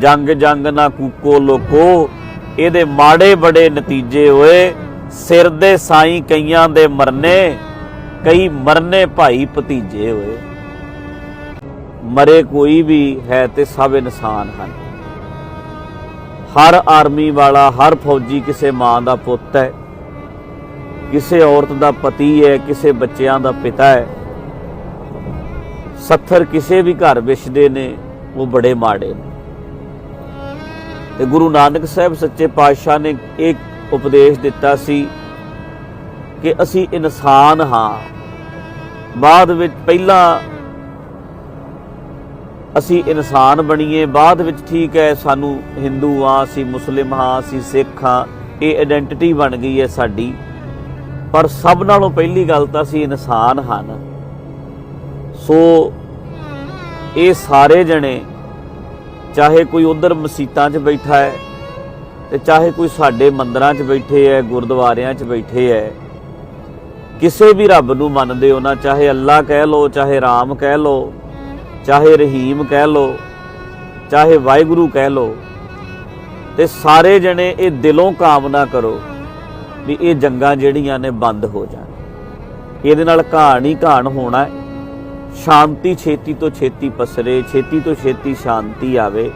ਜੰਗ ਜੰਗ ਨਾ ਕੂਕੋ ਲੋਕੋ। ਇਹਦੇ ਮਾੜੇ ਬੜੇ ਨਤੀਜੇ ਹੋਏ। ਸਿਰ ਦੇ ਸਾਈ ਕਈਆਂ ਦੇ ਮਰਨੇ, ਕਈ ਮਰਨੇ ਭਾਈ ਭਤੀਜੇ ਹੋਏ। ਮਰੇ ਕੋਈ ਵੀ ਹੈ ਤੇ ਸਭ ਇਨਸਾਨ ਹਨ। ਹਰ ਆਰਮੀ ਵਾਲਾ, ਹਰ ਫੌਜੀ ਕਿਸੇ ਮਾਂ ਦਾ ਪੁੱਤ ਹੈ। ਕਿਸੇ ਔਰਤ ਦਾ ਪਤੀ ਹੈ, ਕਿਸੇ ਬੱਚਿਆਂ ਦਾ ਪਿਤਾ ਹੈ। ਸੱਥਰ ਕਿਸੇ ਵੀ ਘਰ ਵਿਛਦੇ ਨੇ, ਉਹ ਬੜੇ ਮਾੜੇ ਨੇ। ਤੇ ਗੁਰੂ ਨਾਨਕ ਸਾਹਿਬ ਸੱਚੇ ਪਾਤਸ਼ਾਹ ਨੇ ਇੱਕ ਉਪਦੇਸ਼ ਦਿੱਤਾ ਸੀ ਕਿ ਅਸੀਂ ਇਨਸਾਨ ਹਾਂ। ਬਾਅਦ ਵਿੱਚ ਪਹਿਲਾਂ ਅਸੀਂ ਇਨਸਾਨ ਬਣੀਏ, ਬਾਅਦ ਵਿੱਚ ਠੀਕ ਹੈ, ਸਾਨੂੰ ਹਿੰਦੂ ਆ ਅਸੀਂ ਮੁਸਲਿਮ ਹਾਂ, ਅਸੀਂ ਸਿੱਖ ਹਾਂ, ਇਹ ਆਇਡੈਂਟੀਟੀ ਬਣ ਗਈ ਹੈ ਸਾਡੀ। ਪਰ ਸਭ ਨਾਲੋਂ ਪਹਿਲੀ ਗੱਲ ਤਾਂ ਅਸੀਂ ਇਨਸਾਨ ਹਨ ਸੋ ਇਹ ਸਾਰੇ ਜਣੇ ਚਾਹੇ ਕੋਈ ਉਧਰ ਮਸੀਤਾਂ 'ਚ ਬੈਠਾ ਹੈ ਤੇ ਚਾਹੇ ਕੋਈ ਸਾਡੇ ਮੰਦਰਾਂ 'ਚ ਬੈਠੇ ਹੈ, ਗੁਰਦੁਆਰਿਆਂ 'ਚ ਬੈਠੇ ਹੈ। ਕਿਸੇ ਵੀ ਰੱਬ ਨੂੰ ਮੰਨਦੇ ਹੋ ਨਾ, ਚਾਹੇ ਅੱਲਾ ਕਹਿ ਲੋ ਚਾਹੇ ਰਾਮ ਕਹਿ ਲੋ ਚਾਹੇ ਰਹੀਮ ਕਹਿ ਲੋ ਚਾਹੇ ਵਾਹਿਗੁਰੂ ਕਹਿ ਲੋ ਤੇ ਸਾਰੇ ਜਣੇ ਇਹ ਦਿਲੋਂ ਕਾਮਨਾ ਕਰੋ ਵੀ ਇਹ ਜੰਗਾਂ ਜਿਹੜੀਆਂ ਨੇ ਬੰਦ ਹੋ ਜਾਣ। ਇਹਦੇ ਨਾਲ ਘਾਣ ਹੀ ਘਾਣ ਹੋਣਾ ਹੈ। ਸ਼ਾਂਤੀ ਛੇਤੀ ਤੋਂ ਛੇਤੀ ਪਸਰੇ ਛੇਤੀ ਤੋਂ ਛੇਤੀ ਸ਼ਾਂਤੀ ਆਵੇ।